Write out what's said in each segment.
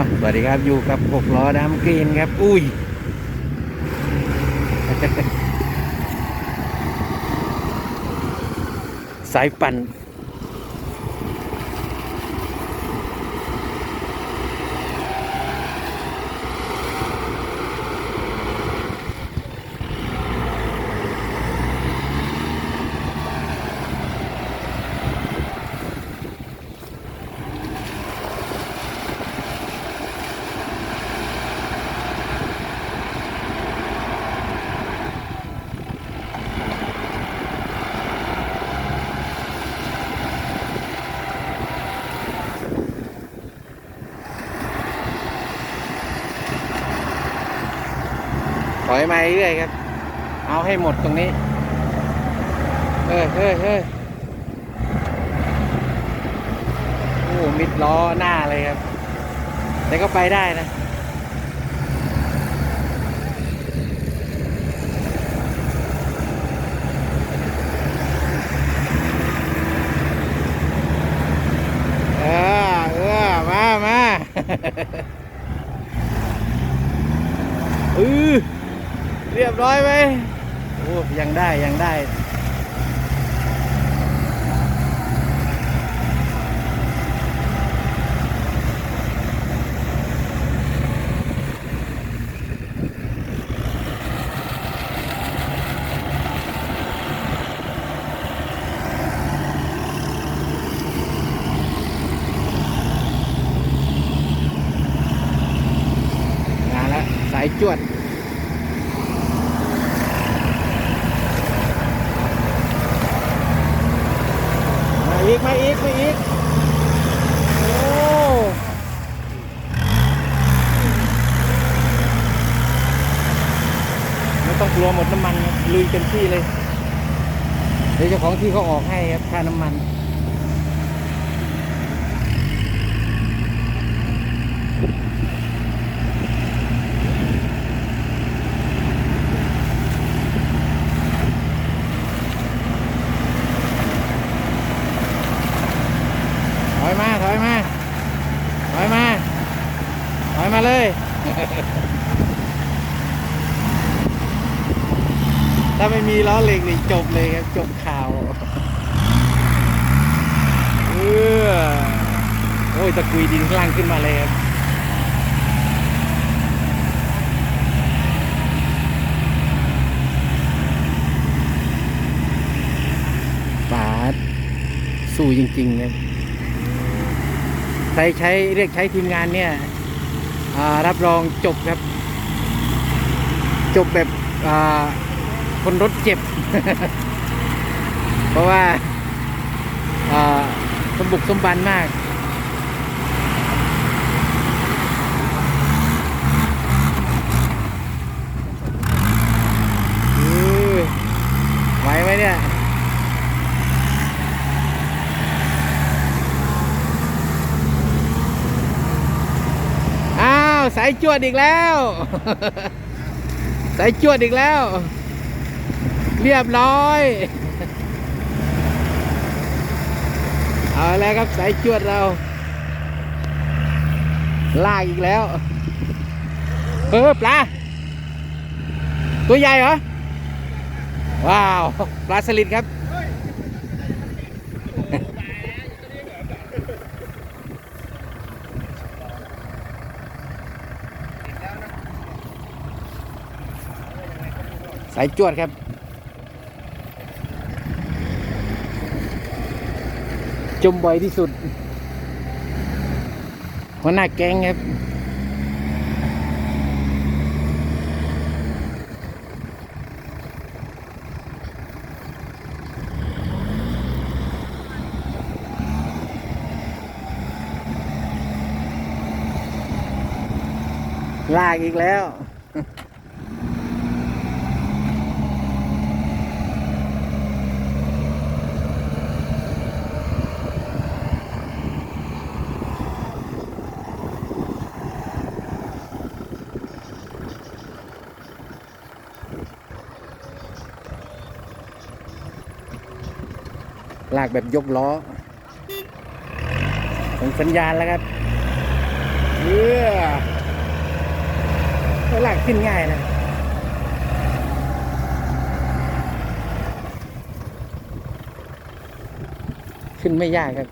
สวัสดีครับอยู่กับหกล้อดำกรีนครับ อุ้ยสายปั่น อยมาเรื่อยครับ เอาให้หมดตรงนี้ เฮ้ยเฮ้ยเฮ้ยโอ้มิดล้อหน้าเลยครับ แต่ก็ไปได้นะ เออเออมามา อือเรียบร้อยไหมโอ้ ยังได้ยังได้งานแล้วสายจวด มาอีก มาอีก มาอีก โอ้ไม่ต้องกลัวหมดน้ำมันครับ ลุยเต็มที่เลยเดี๋ยวเจ้าของที่เขาออกให้ครับค่าน้ำมัน ถอยมา ถอยมา ถอยมา ถอยมาเลย ถ้าไม่มีล้อเหล็กนี่จบเลยครับ จบข่าวเออโอ้ยตะกุยดินข้างล่างขึ้นมาเลยครับปาดสู้จริงๆเลยใช้ใช้เรียกใช้ทีมงานเนี่ยรับรองจบครับ จบแบบอ่า คนรถเจ็บ เพราะว่าสมบุกสมบันมาก ไหวไหมเนี่ยอ้าวสายจวดอีกแล้ว สายจวดอีกแล้ว เรียบร้อย เอาแล้วครับสายจวดเรา ลากอีกแล้ว เออปลา ตัวใหญ่เหรอ ว้าว ปลาสลิดครับ สายจวดครับ จมบ่อยที่สุดหัวหน้าแก๊งครับ ลากอีกแล้ว ลากแบบยกล้อส่งสัญญาณแล้วครับเออหลักขึ้นง่ายนะขึ้นไม่ยากครับ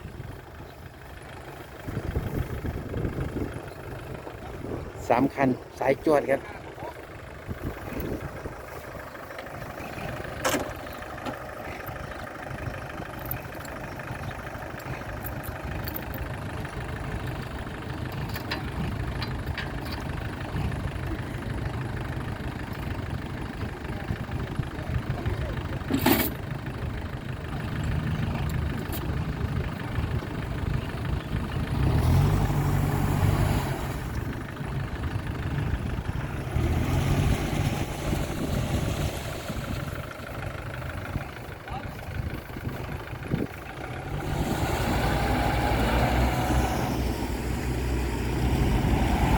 สามคัน สายจวดครับ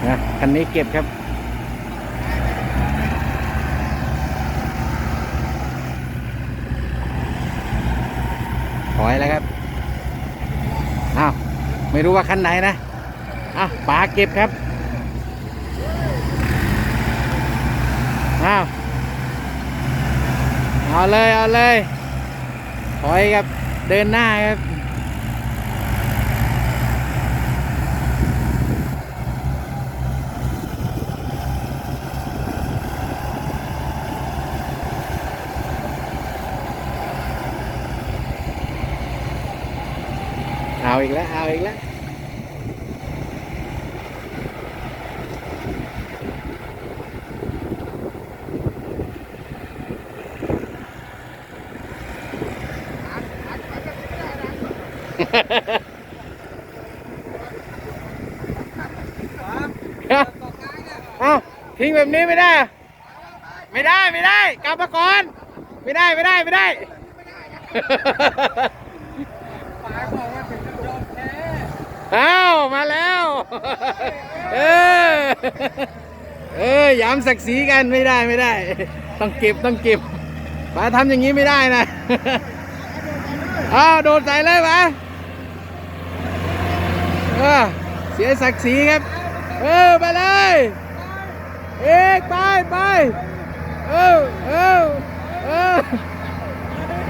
นะคันนี้เก็บครับ ถอยแล้วครับ อ้าว ไม่รู้ว่าคันไหนนะ อ้าวป๋าเก็บครับ อ้าว เอาเลย เอาเลย ถอยครับ เดินหน้าครับ เอาอีกแล้ว เอาอีกแล้ว เอ้าทิ้งแบบนี้ไม่ได้อะไม่ได้ไม่ได้กลับมาก่อน ไม่ได้ไม่ได้ไม่ได้ อ้าวมาแล้ว เออเออย้ำศักดิ์ศรีกันไม่ได้ไม่ได้ ต้องเก็บต้องเก็บป๋าทำอย่างนี้ไม่ได้นะอ้าวโดนใส่เลยป๋าเออเสียศักดิ์ศรีครับ เออไปเลยเอกไปไปเออเออเออ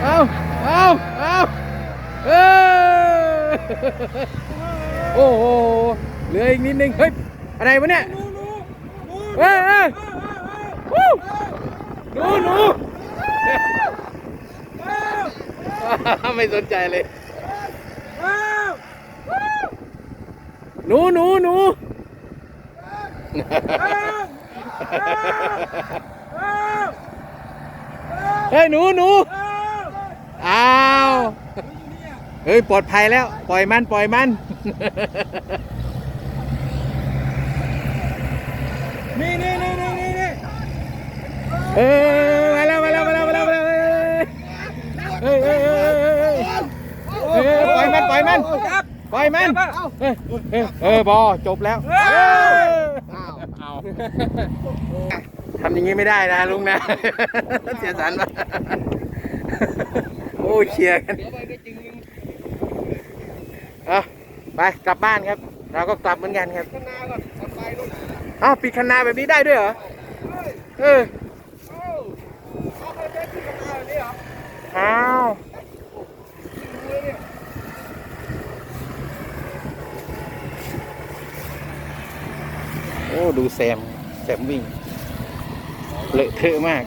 เอาเอาเอาเออ โอ้โหเหลืออีกนิดนึงเฮ้ยอะไรวะเนี่ยเอ้ยเอ้ยวู้หนูหนูไม่สนใจเลยหนูหนูหนูเฮ้ยหนูหนูอ้าว เฮ้ยปลอดภัยแล้ว ปล่อยมันปล่อยมัน นี่นี่นี่นี่นี่นี่เออมาแล้วมาแล้วมาแล้วมาแล้วมาแล้วเฮ้ยเฮ้ยเฮ้ยเฮ้ยเฮ้ยเฮ้ยปล่อยมันปล่อยมันจับปล่อยมันเออบอจบแล้วทำอย่างนี้ไม่ได้นะลุงนะเสียสันปะโอ้เชียร์กัน อาไปกลับบ้านครับ เราก็กลับเหมือนกันครับข้างหน้าก่อนกดไฟลูกอ้าวปิดคันนาแบบนี้ได้ด้วยเหรอเออเอ้าเอาไปเดินขึ้นข้างหน้าแบบนี้เหรออ้าวโอ้ดูแซมแซมวิ่งเลอะเทอะมาก